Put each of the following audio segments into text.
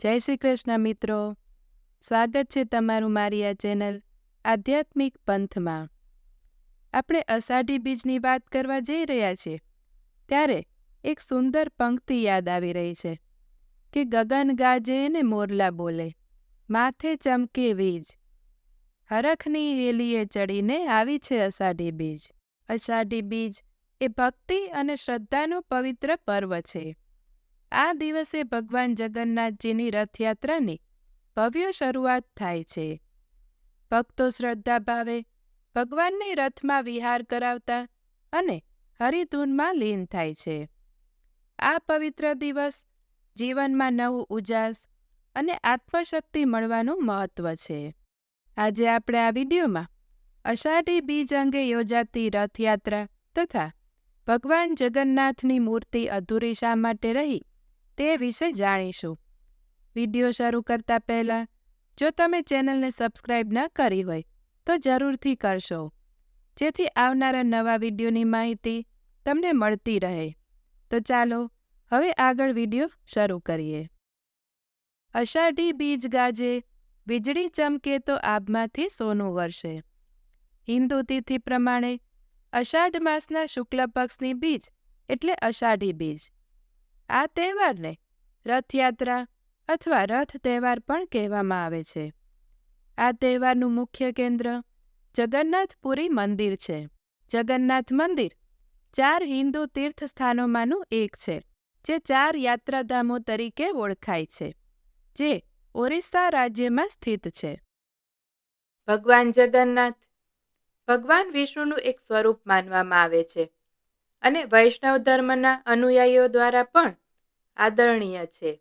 જય શ્રી કૃષ્ણ મિત્રો. સ્વાગત છે તમારું મારી આ ચેનલ આધ્યાત્મિક પંથમાં. આપણે અષાઢી બીજની વાત કરવા જઈ રહ્યા છીએ, ત્યારે એક સુંદર પંક્તિ યાદ આવી રહી છે કે ગગન ગાજે ને મોરલા બોલે, માથે ચમકે વીજ. હરખની હેલીએ ચડીને આવી છે અષાઢી બીજ. અષાઢી બીજ એ ભક્તિ અને શ્રદ્ધાનો પવિત્ર પર્વ છે. આ દિવસે ભગવાન જગન્નાથજીની રથયાત્રાની ભવ્ય શરૂઆત થાય છે. ભક્તો શ્રદ્ધા ભાવે ભગવાનને રથમાં વિહાર કરાવતા અને હરિધૂનમાં લીન થાય છે. આ પવિત્ર દિવસ જીવનમાં નવું ઉજાસ અને આત્મશક્તિ મળવાનું મહત્વ છે. આજે આપણે આ વિડીયોમાં અષાઢી બીજ અંગે યોજાતી રથયાત્રા તથા ભગવાન જગન્નાથની મૂર્તિ અધૂરી શા માટે રહી તે વિશે જાણીશું. વીડિયો શરૂ કરતા પહેલાં, જો તમે ચેનલને સબસ્ક્રાઇબ ન કરી હોય, તો જરૂરથી કરશો. જેથી આવનારા નવા વિડીયોની માહિતી તમને મળતી રહે. તો ચાલો, હવે આગળ વીડિયો શરૂ કરીએ. અષાઢી બીજ ગાજે, વીજળી ચમકે તો આભમાંથી સોનું વરસે. હિન્દુ તિથિ પ્રમાણે, અષાઢ માસના શુક્લ પક્ષની બીજ એટલે અષાઢી બીજ. આ તહેવારને રથયાત્રા અથવા રથ તહેવાર પણ કહેવામાં આવે છે. આ તહેવારનું મુખ્ય કેન્દ્ર જગન્નાથપુરી મંદિર છે. જગન્નાથ મંદિર ચાર હિન્દુ તીર્થસ્થાનોમાંનું એક છે, જે ચાર યાત્રાધામો તરીકે ઓળખાય છે, જે ઓરિસ્સા રાજ્યમાં સ્થિત છે. ભગવાન જગન્નાથ ભગવાન વિષ્ણુનું એક સ્વરૂપ માનવામાં આવે છે. અને વૈષ્ણવ ધર્મના અનુયાયીઓ દ્વારા પણ આદરણીય છે.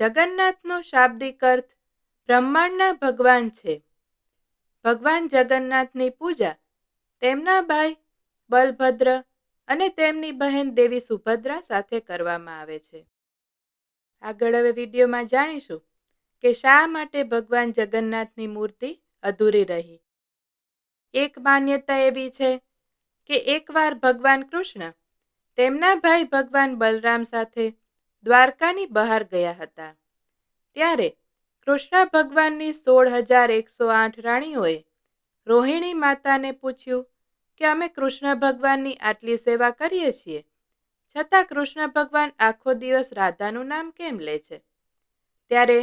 જગન્નાથનો શાબ્દિક અર્થ બ્રહ્માંડના ભગવાન છે. ભગવાન જગન્નાથની પૂજા તેમના ભાઈ બલભદ્ર અને તેમની બહેન દેવી સુભદ્રા સાથે કરવામાં આવે છે. આગળ હવે વિડીયોમાં જાણીશું કે શા માટે ભગવાન જગન્નાથની મૂર્તિ અધૂરી રહી. એક માન્યતા એવી છે કે એકવાર ભગવાન કૃષ્ણ તેમના ભાઈ ભગવાન બલરામ સાથે દ્વારકાની બહાર ગયા હતા. ત્યારે કૃષ્ણ ભગવાનની સોળ હજાર એકસો આઠ રાણીઓએ રોહિણી માતાને પૂછ્યું કે અમે કૃષ્ણ ભગવાનની આટલી સેવા કરીએ છીએ? છતાં કૃષ્ણ ભગવાન આખો દિવસ રાધાનું નામ કેમ લે છે? ત્યારે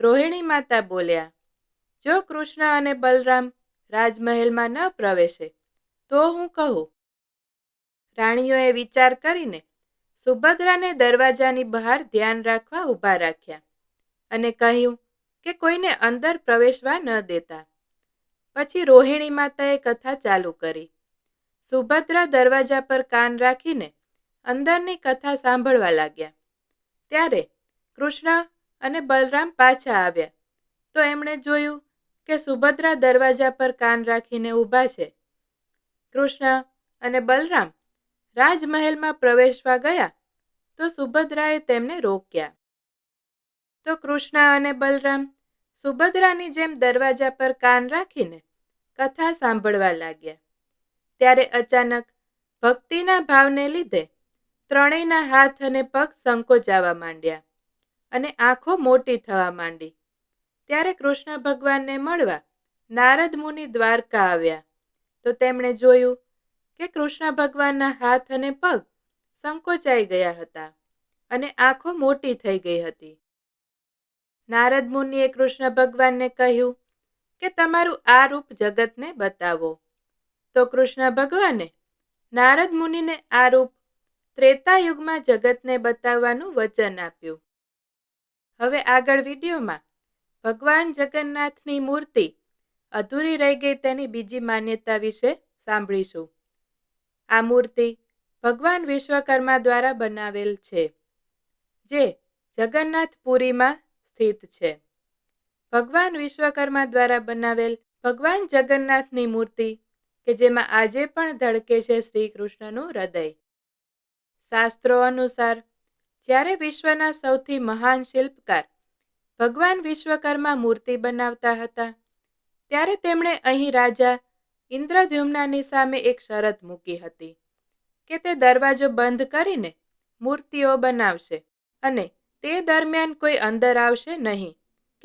રોહિણી માતા બોલ્યા, જો કૃષ્ણ અને બલરામ રાજમહેલમાં ન પ્રવેશે તો હું કહું? રાણીઓએ વિચાર કરીને સુભદ્રાને દરવાજાની બહાર ધ્યાન રાખવા ઊભા રાખ્યા અને કહ્યું કે કોઈને અંદર પ્રવેશવા ન દેતા. પછી રોહિણી માતાએ કથા ચાલુ કરી. સુભદ્રા દરવાજા પર કાન રાખીને અંદરની કથા સાંભળવા લાગ્યા. ત્યારે કૃષ્ણ અને બલરામ પાછા આવ્યા. તો એમણે જોયું કે સુભદ્રા દરવાજા પર કાન રાખીને ઊભા છે. કૃષ્ણ અને બલરામ રાજમહેલમાં પ્રવેશવા ગયા તો સુભદ્રાએ તેમને રોક્યા. તો કૃષ્ણ અને બલરામ સુભદ્રાની જેમ દરવાજા પર કાન રાખીને કથા સાંભળવા લાગ્યા. ત્યારે અચાનક ભક્તિના ભાવને લીધે ત્રણેયના હાથ અને પગ સંકોચાવા માંડ્યા અને આંખો મોટી થવા માંડી. ત્યારે કૃષ્ણ ભગવાનને મળવા નારદ મુનિ દ્વારકા આવ્યા. તો તેમણે જોયું કે કૃષ્ણ ભગવાનના હાથ અને પગ સંકોચાઈ ગયા હતા અને આંખો મોટી થઈ ગઈ હતી. નારદ મુનિએ કૃષ્ણ ભગવાનને કહ્યું કે તમારું આ રૂપ જગતને બતાવો. તો કૃષ્ણ ભગવાને નારદ મુનિને આ રૂપ ત્રેતા યુગમાં જગતને બતાવવાનું વચન આપ્યું. હવે આગળ વિડીયોમાં ભગવાન જગન્નાથની મૂર્તિ અધૂરી રહી ગઈ તેની બીજી માન્યતા વિશે સાંભળીશું. આ મૂર્તિ ભગવાન વિશ્વકર્મા દ્વારા બનાવેલ છે, જે જગન્નાથપુરીમાં સ્થિત છે. ભગવાન વિશ્વકર્મા દ્વારા બનાવેલ ભગવાન જગન્નાથની મૂર્તિ, કે જેમાં આજે પણ ધડકે છે શ્રી કૃષ્ણનું હૃદય. શાસ્ત્રો અનુસાર, જ્યારે વિશ્વના સૌથી મહાન શિલ્પકાર ભગવાન વિશ્વકર્મા મૂર્તિ બનાવતા હતા ત્યારે તેમણે અહીં રાજા ઇન્દ્રદ્યુમ્નાની સામે એક શરત મૂકી હતી કે તે દરવાજો બંધ કરીને મૂર્તિઓ બનાવશે અને તે દરમિયાન કોઈ અંદર આવશે નહીં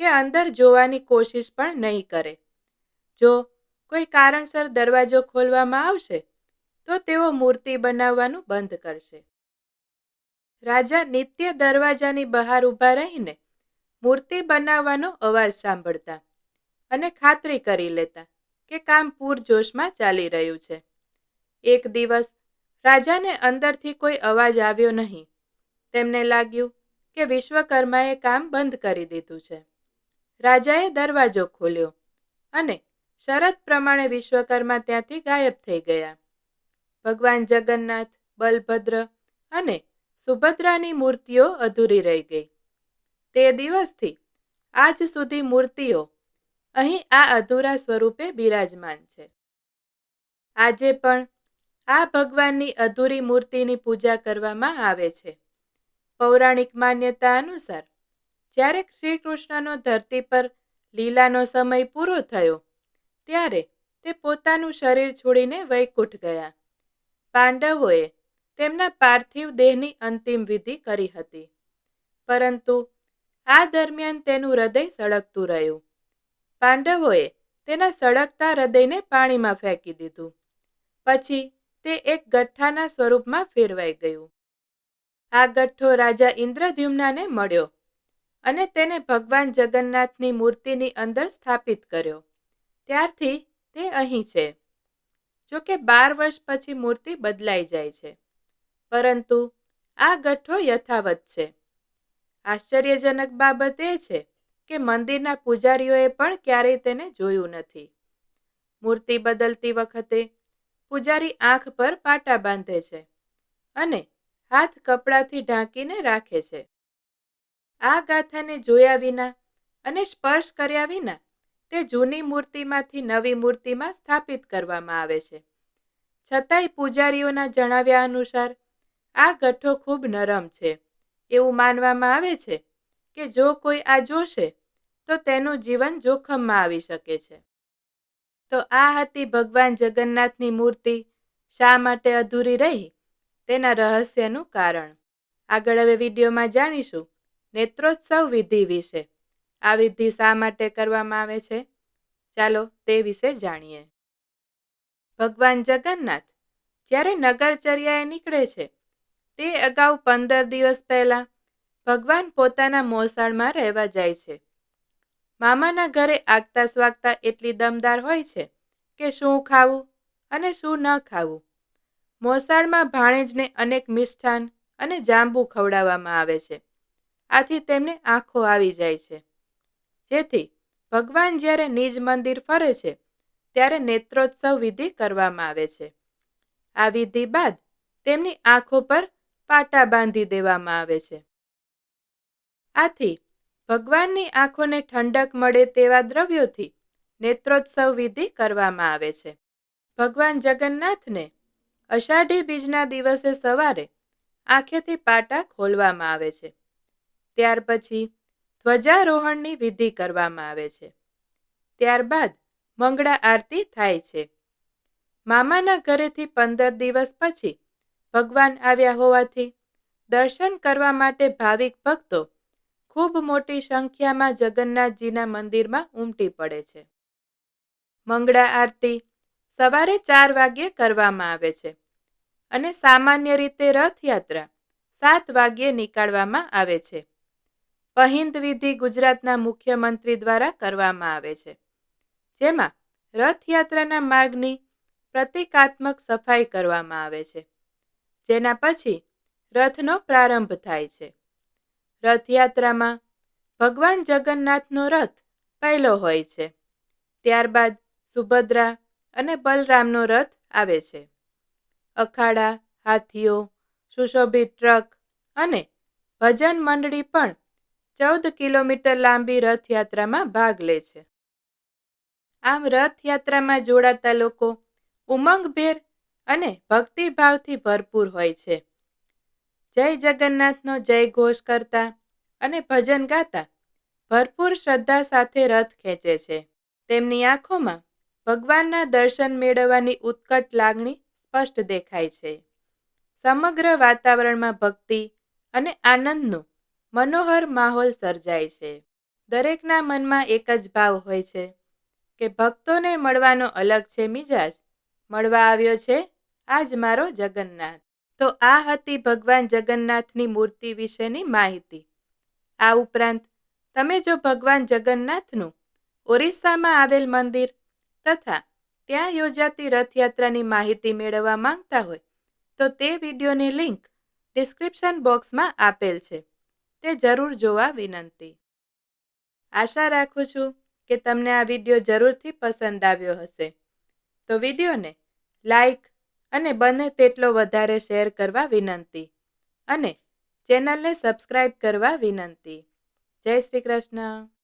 કે અંદર જોવાની કોશિશ પણ નહીં કરે. જો કોઈ કારણસર દરવાજો ખોલવામાં આવશે, તો તેઓ મૂર્તિ બનાવવાનું બંધ કરશે. રાજા નિત્ય દરવાજાની બહાર ઊભા રહીને મૂર્તિ બનાવવાનો અવાજ સાંભળતા અને ખાતરી કરી લેતા કે કામ પૂરજોશમાં ચાલી રહ્યું છે. એક દિવસ રાજાને અંદરથી કોઈ અવાજ આવ્યો નહીં. તેમને લાગ્યું કે વિશ્વકર્માએ કામ બંધ કરી દીધું છે. રાજાએ દરવાજો ખોલ્યો અને શરત પ્રમાણે વિશ્વકર્મા ત્યાંથી ગાયબ થઈ ગયા. ભગવાન જગન્નાથ, બલભદ્ર અને સુભદ્રાની મૂર્તિઓ અધૂરી રહી ગઈ. તે દિવસથી આજ સુધી મૂર્તિઓ અહીં આ અધૂરા સ્વરૂપે બિરાજમાન છે. આજે પણ આ ભગવાનની અધૂરી મૂર્તિની પૂજા કરવામાં આવે છે. પૌરાણિક માન્યતા અનુસાર, જ્યારે શ્રી કૃષ્ણનો ધરતી પર લીલાનો સમય પૂરો થયો, ત્યારે તે પોતાનું શરીર છોડીને વૈકુંઠ ગયા. પાંડવોએ તેમના પાર્થિવ દેહની અંતિમ વિધિ કરી હતી. પરંતુ આ દરમિયાન તેનું હૃદય સળગતું રહ્યું. પાંડવોએ તેના સળગતા હૃદયને પાણીમાં ફેંકી દીધું. પછી તે એક ગઠ્ઠાના સ્વરૂપમાં ફેરવાઈ ગયું. આ ગઠ્ઠો રાજા ઇન્દ્રદ્યુમ્નાને મળ્યો અને તેને ભગવાન જગન્નાથની મૂર્તિની અંદર સ્થાપિત કર્યો. ત્યારથી તે અહીં છે. જો કે બાર વર્ષ પછી મૂર્તિ બદલાઈ જાય છે. પરંતુ આ ગઠ્ઠો યથાવત છે. આશ્ચર્યજનક બાબત એ છે કે મંદિરના પૂજારીઓએ પણ ક્યારેય તેને જોયું નથી. મૂર્તિ બદલતી વખતે પૂજારી આંખ પર પાટા બાંધે છે અને હાથ કપડાથી ઢાંકીને રાખે છે. આ ગાથાને જોયા વિના અને સ્પર્શ કર્યા વિના તે જૂની મૂર્તિમાંથી નવી મૂર્તિમાં સ્થાપિત કરવામાં આવે છે. છતાંય પૂજારીઓના જણાવ્યા અનુસાર આ ગઠ્ઠો ખૂબ નરમ છે એવું માનવામાં આવે છે કે જો કોઈ આ જોશે, તો તેનું જીવન જોખમમાં આવી શકે છે. તો આ હતી ભગવાન જગન્નાથની મૂર્તિ શા માટે અધૂરી રહી? તેના રહસ્યનું કારણ. આગળ હવે વિડીયોમાં જાણીશું નેત્રોત્સવ વિધિ વિશે. આ વિધિ શા માટે કરવામાં આવે છે? ચાલો તે વિશે જાણીએ. ભગવાન જગન્નાથ જ્યારે નગરચર્યાએ નીકળે છે, તે અગાઉ પંદર દિવસ પહેલા ભગવાન પોતાના મોસાળમાં રહેવા જાય છે. મામાના ઘરે આગતા સ્વાગતા એટલી દમદાર હોય છે કે શું ખાવું અને શું ન ખાવું. મોસાળમાં ભાણેજને અનેક મિષ્ઠાન અને જાંબુ ખવડાવવામાં આવે છે. આથી તેમને આંખો આવી જાય છે. જેથી ભગવાન જ્યારે નિજ મંદિર ફરે છે, ત્યારે નેત્રોત્સવ વિધિ કરવામાં આવે છે. આ વિધિ બાદ તેમની આંખો પર પાટા બાંધી દેવામાં આવે છે. આથી ભગવાનની આંખોને ઠંડક મળે તેવા દ્રવ્યોથી નેત્રોત્સવ વિધિ કરવામાં આવે છે. ભગવાન જગન્નાથને અષાઢી બીજના દિવસે સવારે આંખેથી પાટા ખોલવામાં આવે છે. ત્યાર પછી ધ્વજારોહણની વિધિ કરવામાં આવે છે. ત્યારબાદ મંગળા આરતી થાય છે. મામાના ઘરેથી પંદર દિવસ પછી ભગવાન આવ્યા હોવાથી દર્શન કરવા માટે ભાવિક ભક્તો ખૂબ મોટી સંખ્યામાં જગન્નાથજીના મંદિરમાં ઉમટી પડે છે. મંગળા આરતી સવારે ચાર વાગ્યે કરવામાં આવે છે અને સામાન્ય રીતે રથયાત્રા સાત વાગ્યે નીકાળવામાં આવે છે. પહિંદ વિધિ ગુજરાતના મુખ્યમંત્રી દ્વારા કરવામાં આવે છે, જેમાં રથયાત્રાના માર્ગની પ્રતિકાત્મક સફાઈ કરવામાં આવે છે, જેના પછી રથનો પ્રારંભ થાય છે. રથયાત્રામાં ભગવાન જગન્નાથનો રથ પહેલો હોય છે. ત્યારબાદ સુભદ્રા અને બલરામનો રથ આવે છે. અખાડા, હાથીઓ, સુશોભિત ટ્રક અને ભજન મંડળી પણ ચૌદ કિલોમીટર લાંબી રથયાત્રામાં ભાગ લે છે. આમ રથયાત્રામાં જોડાતા લોકો ઉમંગભેર અને ભક્તિભાવથી ભરપૂર હોય છે. જય જગન્નાથનો જય ઘોષ કરતા અને ભજન ગાતા ભરપૂર શ્રદ્ધા સાથે રથ ખેંચે છે. તેમની આંખોમાં ભગવાનના દર્શન મેળવવાની ઉત્કટ લાગણી સ્પષ્ટ દેખાય છે. સમગ્ર વાતાવરણમાં ભક્તિ અને આનંદનો મનોહર માહોલ સર્જાય છે. દરેકના મનમાં એક જ ભાવ હોય છે કે ભક્તોને મળવાનો અલગ છે મિજાજ. મળવા આવ્યો છે આજ મારો જગન્નાથ. તો આ હતી ભગવાન જગન્નાથની મૂર્તિ વિશેની માહિતી. આ ઉપરાંત, તમે જો ભગવાન જગન્નાથનું ઓરિસ્સામાં આવેલ મંદિર તથા ત્યાં યોજાતી રથયાત્રાની માહિતી મેળવવા માંગતા હોય, તો તે વિડીયોની લિંક ડિસ્ક્રિપ્શન બોક્સમાં આપેલ છે. તે જરૂર જોવા વિનંતી. આશા રાખું છું કે તમને આ વીડિયો જરૂરથી પસંદ આવ્યો હશે. તો વિડીયોને લાઈક અને બને તેટલો વધારે શેર કરવા વિનંતી. અને ચેનલને સબસ્ક્રાઈબ કરવા વિનંતી. જય શ્રી કૃષ્ણ.